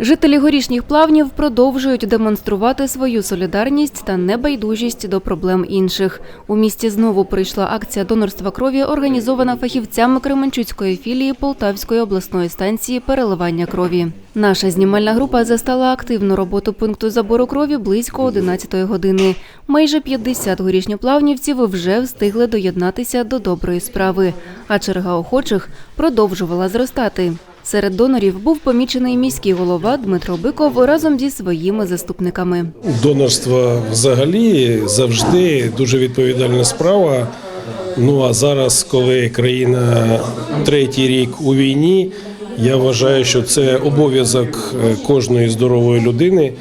Жителі горішніх плавнів продовжують демонструвати свою солідарність та небайдужість до проблем інших. У місті знову прийшла акція донорства крові, організована фахівцями Кременчуцької філії Полтавської обласної станції переливання крові. Наша знімальна група застала активну роботу пункту забору крові близько 11 години. Майже 50 горішньоплавнівців вже встигли доєднатися до доброї справи, а черга охочих продовжувала зростати. Серед донорів був помічений міський голова Дмитро Биков разом зі своїми заступниками. Донорство взагалі завжди дуже відповідальна справа. Ну а зараз, коли країна третій рік у війні, я вважаю, що це обов'язок е, кожної здорової людини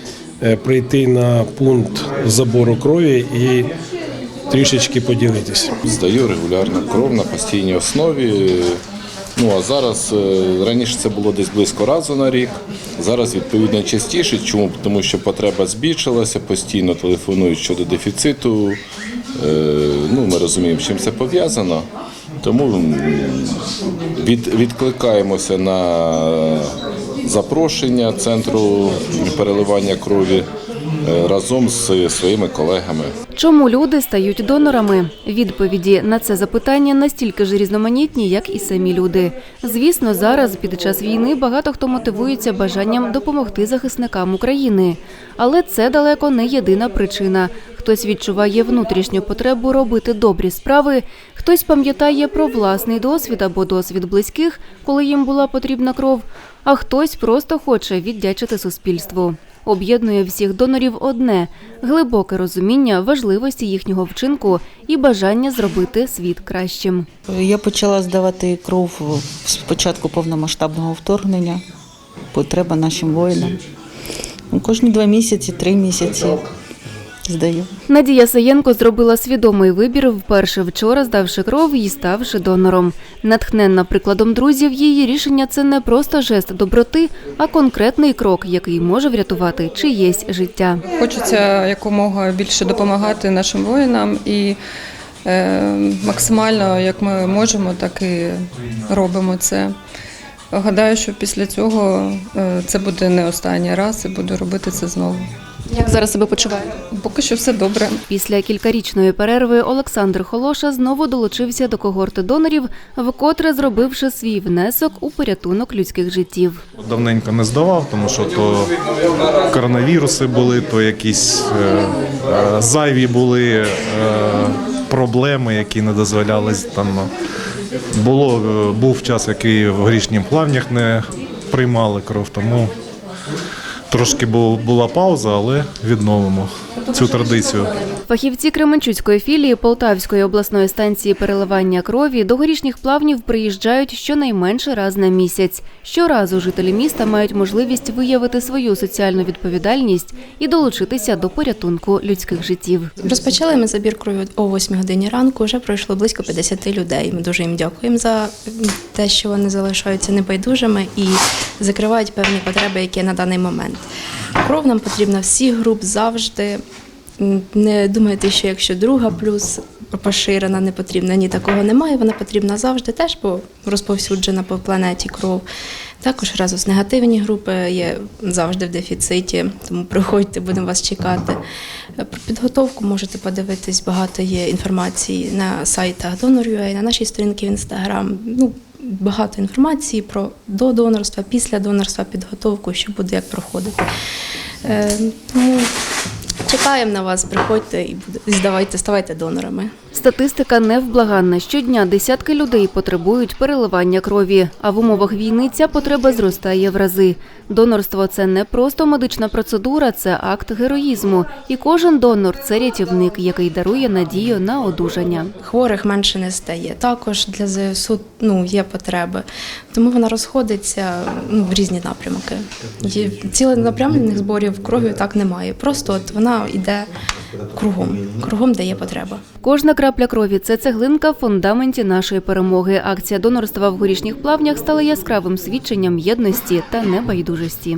е, прийти на пункт забору крові і трішечки поділитися. Здаю регулярно кров на постійній основі. Ну а зараз е, раніше це було десь близько разу на рік. Зараз відповідно частіше. Чому? Тому що потреба збільшилася, постійно телефонують щодо дефіциту. Е, Ну, ми розуміємо, чим це пов'язано. Тому від, відкликаємося на запрошення центру переливання крові разом з своїми колегами. Чому люди стають донорами? Відповіді на це запитання настільки ж різноманітні, як і самі люди. Звісно, зараз під час війни багато хто мотивується бажанням допомогти захисникам України, але це далеко не єдина причина. Хтось відчуває внутрішню потребу робити добрі справи, хтось пам'ятає про власний досвід або досвід близьких, коли їм була потрібна кров, а хтось просто хоче віддячити суспільству. Об'єднує всіх донорів одне глибоке розуміння важливості їхнього вчинку і бажання зробити світ кращим. Я почала здавати кров з початку повномасштабного вторгнення. Потреба нашим воїнам. Кожні два місяці, три місяці здаю. Надія Саєнко зробила свідомий вибір вперше вчора, здавши кров і ставши донором. Натхненна прикладом друзів, її рішення це не просто жест доброти, а конкретний крок, який може врятувати чиєсь життя. Хочеться якомога більше допомагати нашим воїнам і е, максимально, як ми можемо, так і робимо це. Гадаю, що після цього е, це буде не останній раз і буду робити це знову. Як зараз себе почуваєте? Поки що все добре. Після кількарічної перерви Олександр Холоша знову долучився до когорти донорів, вкотре зробивши свій внесок у порятунок людських життів. Давненько не здавав, тому що то коронавіруси були, то якісь е, е, зайві були е, проблеми, які не дозволяли там. Було, е, був час, який в горішніх плавнях не приймали кров, тому трошки бу- була пауза, але відновимо цю традицію. Фахівці Кременчуцької філії Полтавської обласної станції переливання крові до горішніх плавнів приїжджають щонайменше раз на місяць. Щоразу жителі міста мають можливість виявити свою соціальну відповідальність і долучитися до порятунку людських життів. Розпочали ми забір крові о 8 годині ранку. Вже пройшло близько 50 людей. Ми дуже їм дякуємо за те, що вони залишаються небайдужими і закривають певні потреби, які на даний момент. Кров нам потрібна всіх груп завжди. Не думайте, що якщо друга плюс поширена, не потрібна. Ні, такого немає. Вона потрібна завжди, теж бо розповсюджена по планеті кров. Також разом негативні групи є завжди в дефіциті, тому приходьте, будемо вас чекати. Про підготовку можете подивитись, багато є інформації на сайтах Donor.ua, на нашій сторінці в Інстаграм. Ну, багато інформації про до донорства, після донорства, підготовку, що буде як проходити. Е, тому чекаємо на вас, приходьте і здавайте, ставайте донорами. Статистика невблаганна. Щодня десятки людей потребують переливання крові, а в умовах війни ця потреба зростає в рази. Донорство це не просто медична процедура, це акт героїзму. І кожен донор це рятівник, який дарує надію на одужання. Хворих менше не стає. Також для ЗСУ ну, є потреби. Тому вона розходиться ну, в різні напрямки. Є ціленапрямлених зборів крові так немає. Просто от вона йде кругом, кругом, де є потреба. Кожна крапля крові це цеглинка в фундаменті нашої перемоги. Акція донорства в горішніх плавнях стала яскравим свідченням єдності та небайдужості.